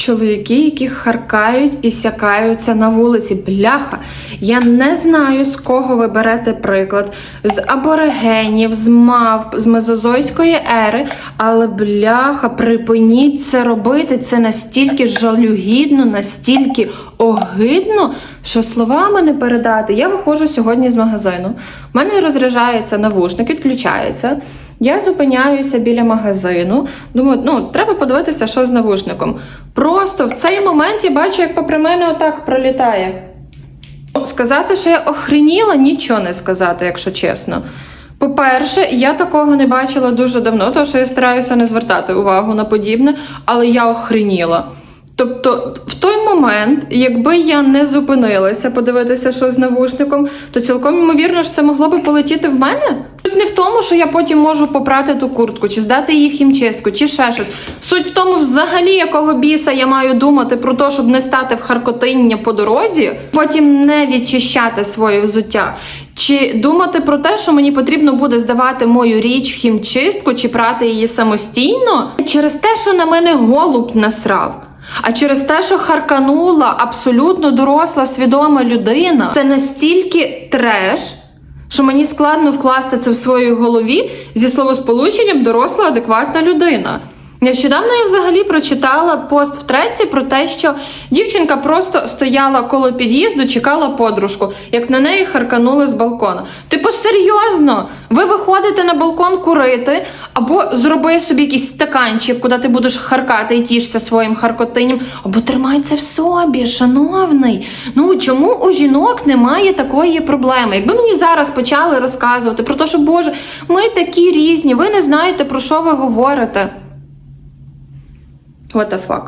Чоловіки, які харкають і сякаються на вулиці. Бляха. Я не знаю, з кого ви берете приклад. З аборигенів, з мавп, з мезозойської ери. Але бляха, припиніть це робити. Це настільки жалюгідно, настільки огидно, що словами не передати. Я виходжу сьогодні з магазину. У мене розряджається навушник, відключається. Я зупиняюся біля магазину. Думаю, ну треба подивитися, що з навушником. Просто в цей момент я бачу, як попри мене отак пролітає. Сказати, що я охреніла, нічого не сказати, якщо чесно. По-перше, я такого не бачила дуже давно, тому що я стараюся не звертати увагу на подібне, але я охреніла. Тобто, в той момент, якби я не зупинилася подивитися, що з навушником, то цілком ймовірно ж це могло би полетіти в мене. Суть не в тому, що я потім можу попрати ту куртку, чи здати її в хімчистку, чи ще щось. Суть в тому, взагалі, якого біса я маю думати про те, щоб не стати в харкотиння по дорозі, потім не відчищати своє взуття. Чи думати про те, що мені потрібно буде здавати мою річ в хімчистку, чи прати її самостійно, через те, що на мене голуб насрав. А через те, що харканула абсолютно доросла свідома людина, це настільки треш, що мені складно вкласти це в своїй голові зі словосполученням доросла адекватна людина. Нещодавно я взагалі прочитала пост в треці про те, що дівчинка просто стояла коло під'їзду, чекала подружку, як на неї харканули з балкона. Типу, серйозно, ви виходите на балкон курити, або зроби собі якийсь стаканчик, куди ти будеш харкати і тішся своїм харкотинням, або тримай це в собі, шановний. Ну чому у жінок немає такої проблеми? Якби мені зараз почали розказувати про те, що Боже, ми такі різні, ви не знаєте про що ви говорите. What the fuck?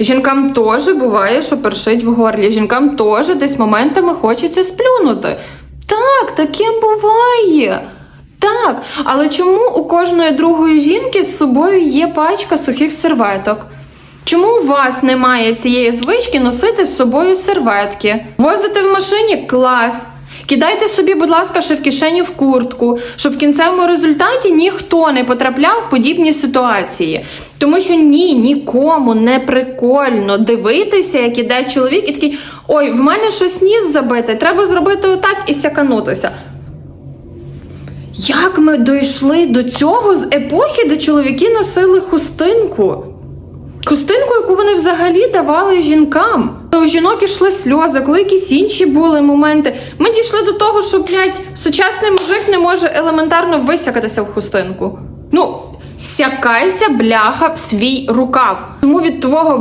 Жінкам теж буває, що першить в горлі. Жінкам теж десь моментами хочеться сплюнути. Так, таке буває. Так, але чому у кожної другої жінки з собою є пачка сухих серветок? Чому у вас немає цієї звички носити з собою серветки? Возите в машині клас. Кидайте собі, будь ласка, ще в кишені в куртку, щоб в кінцевому результаті ніхто не потрапляв в подібні ситуації. Тому що ні, нікому не прикольно дивитися, як іде чоловік, і такий: ой, в мене щось ніс забите, треба зробити отак і сяканутися. Як ми дійшли до цього з епохи, де чоловіки носили хустинку? Хустинку, яку вони взагалі давали жінкам. У жінок ішли сльози, коли якісь інші були моменти. Ми дійшли до того, що, блядь, сучасний мужик не може елементарно висякатися в хустинку. Ну, сякайся, бляха, в свій рукав. Тому від твого